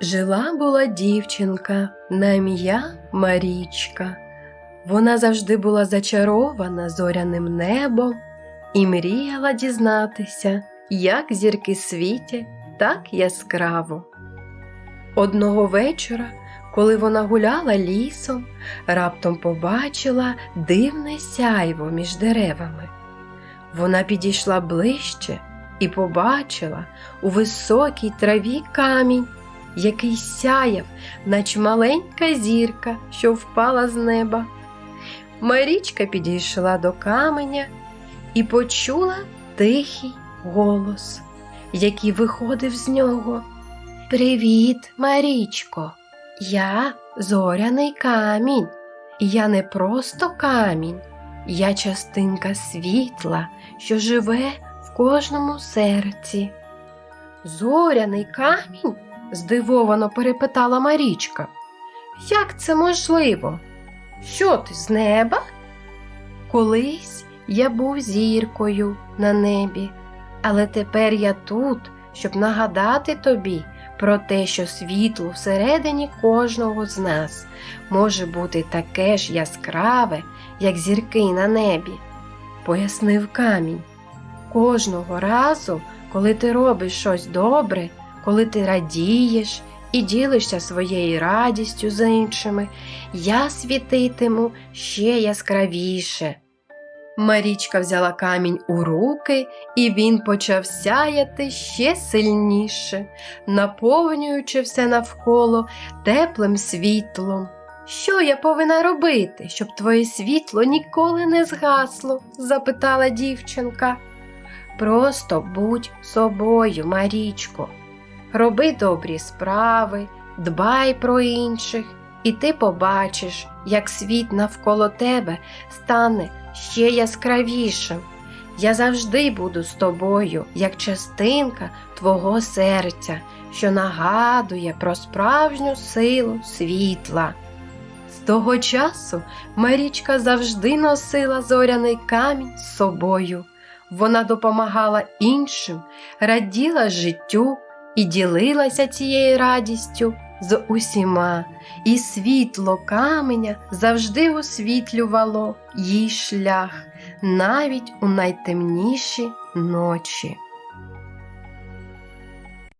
Жила була дівчинка на ім'я Марічка. Вона завжди була зачарована зоряним небом і мріяла дізнатися, як зірки світять так яскраво. Одного вечора, коли вона гуляла лісом, раптом побачила дивне сяйво між деревами. Вона підійшла ближче і побачила у високій траві камінь, який сяяв, наче маленька зірка, що впала з неба. Марічка підійшла до каменя і почула тихий голос, який виходив з нього. Привіт, Марічко, я зоряний камінь. Я не просто камінь, я частинка світла, що живе в кожному серці. Зоряний камінь? Здивовано перепитала Марічка. Як це можливо? Що ти з неба? Колись я був зіркою на небі, але тепер я тут, щоб нагадати тобі про те, що світло всередині кожного з нас може бути таке ж яскраве, як зірки на небі, пояснив камінь. Кожного разу, коли ти робиш щось добре, коли ти радієш і ділишся своєю радістю з іншими, я світитиму ще яскравіше. Марічка взяла камінь у руки, і він почав сяяти ще сильніше, наповнюючи все навколо теплим світлом. Що я повинна робити, щоб твоє світло ніколи не згасло? запитала дівчинка. Просто будь собою, Марічко. Роби добрі справи, дбай про інших, і ти побачиш, як світ навколо тебе стане ще яскравішим. Я завжди буду з тобою, як частинка твого серця, що нагадує про справжню силу світла. З того часу Марічка завжди носила зоряний камінь з собою. Вона допомагала іншим, раділа життю і ділилася цією радістю з усіма, і світло каменя завжди освітлювало їй шлях навіть у найтемніші ночі.